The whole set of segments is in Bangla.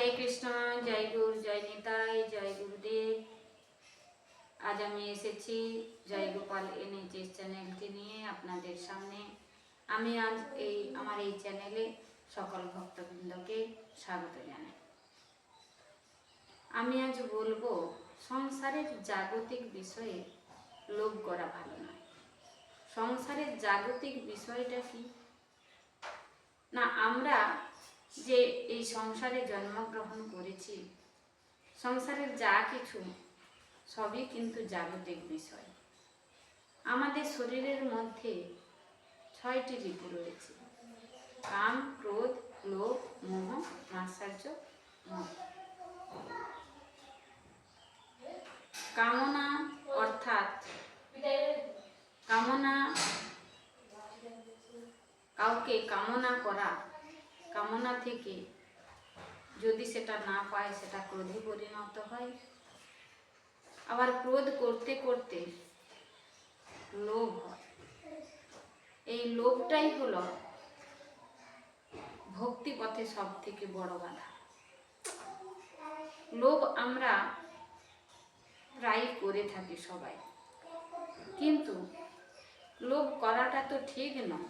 হরে কৃষ্ণ, জয় গুরু, জয় নিতাই, জয় গুরুদেব। আজ আমি এসেছি জয় গোপাল এনএচএস চ্যানেলটি নিয়ে আপনাদের সামনে। আমি আজ এই, আমার এই চ্যানেলে সকল ভক্তবৃন্দকে স্বাগত জানাই। আমি আজ বলব, সংসারের জাগতিক বিষয়ে লোভ করা ভালো নয়। সংসারের জাগতিক বিষয়টা কি? না, আমরা যে এই সংসারে জন্মগ্রহণ করেছি, সংসারের যা কিছু, সবই কিন্তু জাগতিক বিষয়। আমাদের শরীরের মধ্যে ছয়টি ঋতু রয়েছে। কাম, ক্রোধ, লোভ, মোহ মাৎসর্য মোহ। কামনা অর্থাৎ কামনা কাউকে কামনা করা কামনা থেকে যদি সেটা না পায়, সেটা ক্রোধে পরিণত হয়। আবার ক্রোধ করতে করতে লোভ হয়। এই লোভটাই হলো ভক্তি পথে সব থেকে বড় বাধা। লোভ আমরা প্রায় করে থাকি সবাই। কিন্তু লোভ করাটা তো ঠিক নয়।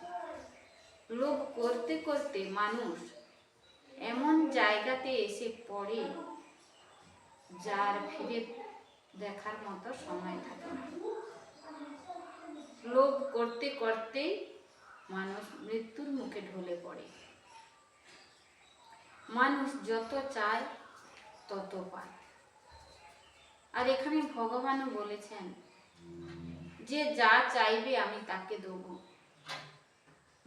লোভ করতে করতে মানুষ এমন জায়গাতে এসে পড়ে যার ফিরে দেখার মতো সময় থাকে না। লোভ করতে করতেই মানুষ মৃত্যুর মুখে ঢলে পড়ে। মানুষ যত চায় তত পায়। আর এখানে ভগবানও বলেছেন, যে যা চাইবে আমি তাকে দেবো।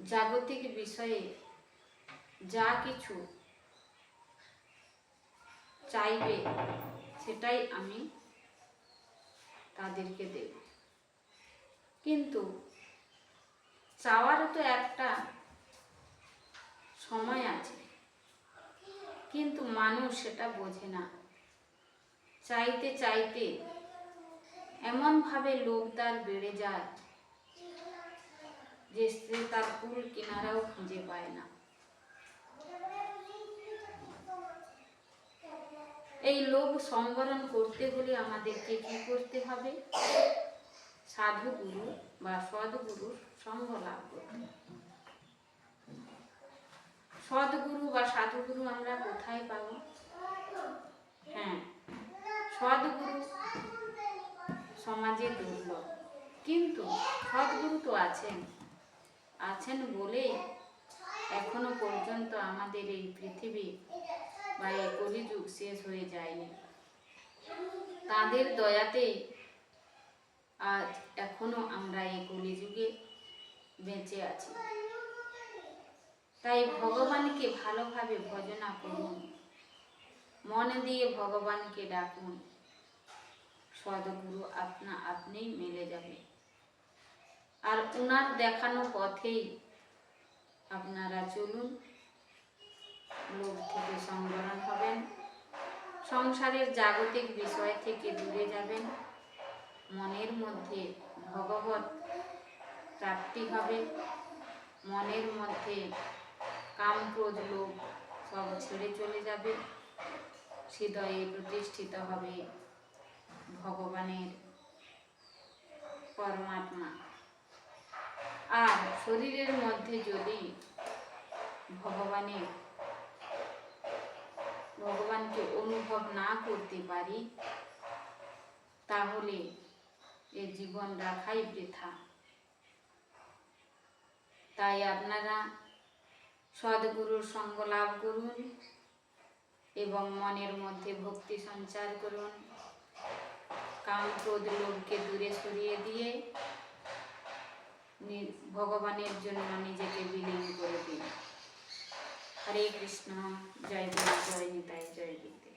জাগতিক বিষয়ে যা কিছু চাইবে সেটাই আমি তাদেরকে দেব। কিন্তু চাওয়ারও তো একটা সময় আছে। কিন্তু মানুষ সেটা বোঝে না। চাইতে চাইতে এমনভাবে লোভ তার বেড়ে যায় যে সে তার কুল কিনারাও খুঁজে পায় না এই লোভ সংবরণ করতে হলে আমাদেরকে কি করতে হবে? সাধু গুরু বা সদ্গুরুর সঙ্গ লাভ সদ্গুরু বা সাধুগুরু আমরা কোথায় পাব? হ্যাঁ সদ্গুরু সমাজে দুর্লভ। কিন্তু সদ্গুরু তো আছেন। আছেন বলে এখনও পর্যন্ত আমাদের এই পৃথিবী বা এই কলিযুগ শেষ হয়ে যায়নি। তাদের দয়াতেই আজ এখনও আমরা এই কলিযুগে বেঁচে আছি। তাই ভগবানকে ভালোভাবে ভজনা করুন। মন দিয়ে ভগবানকে ডাকুন। সদগুরু আপনা আপনিই মিলে যাবে। আর উনার দেখানো পথেই আপনারা চলুন। লোভ থেকে সংবরণ হবেন। সংসারের জাগতিক বিষয় থেকে দূরে যাবেন। মনের মধ্যে ভগবত প্রাপ্তি হবে। মনের মধ্যে কাম ক্রোধ লোভ সব ছেড়ে চলে যাবে। হৃদয়ে প্রতিষ্ঠিত হবে ভগবানের পরমাত্মা। আর শরীরের মধ্যে যদি ভগবানের ভগবানকে অনুভব না করতে পারি, তাহলে এ জীবন রাখাই বৃথা। তাই আপনারা সদ্গুরুর সঙ্গ লাভ করুন এবং মনের মধ্যে ভক্তি সঞ্চার করুন। কাম ক্রোধ লোভকে দূরে সরিয়ে দিয়ে ভগবানের জন্য নিজেকে বিলীন করে দিন হরে কৃষ্ণ জয় জয় জয় নিতাই জয় গীতে।